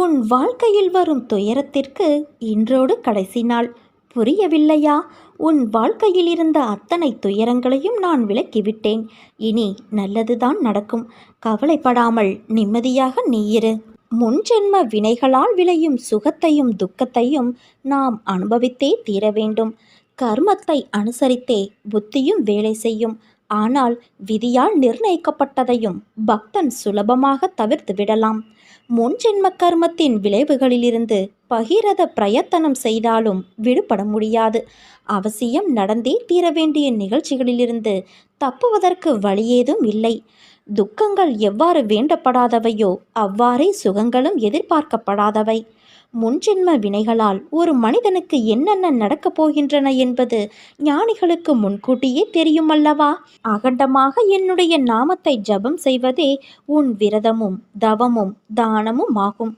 உன் வாழ்க்கையில் வரும் துயரத்திற்கு இன்றோடு கடைசி நாள். புரியவில்லையா? உன் வாழ்க்கையில் இருந்த அத்தனை துயரங்களையும் நான் விலக்கிவிட்டேன். இனி நல்லதுதான் நடக்கும். கவலைப்படாமல் நிம்மதியாக நீ இரு. முன்ஜென்ம வினைகளால் விளையும் சுகத்தையும் துக்கத்தையும் நாம் அனுபவித்தே தீர வேண்டும் கர்மத்தை அனுசரித்தே புத்தியும் வேலை செய்யும். ஆனால் விதியால் நிர்ணயிக்கப்பட்டதையும் பக்தன் சுலபமாக தவிர்த்து விடலாம். முன்ஜென்ம கர்மத்தின் விளைவுகளிலிருந்து பகிரத பிரயத்தனம் செய்தாலும் விடுபட முடியாது. அவசியம் நடந்தே தீர வேண்டிய நிகழ்ச்சிகளிலிருந்து தப்புவதற்கு வழியேதும் இல்லை. துக்கங்கள் எவ்வாறு வேண்டப்படாதவையோ அவ்வாறே சுகங்களும் எதிர்பார்க்கப்படாதவை. முன்ஜென்ம வினைகளால் ஒரு மனிதனுக்கு என்னென்ன நடக்கப் போகின்றன என்பது ஞானிகளுக்கு முன்கூட்டியே தெரியும் அல்லவா அகண்டமாக என்னுடைய நாமத்தை ஜபம் செய்வதே உன் விரதமும் தவமும் தானமும் ஆகும்.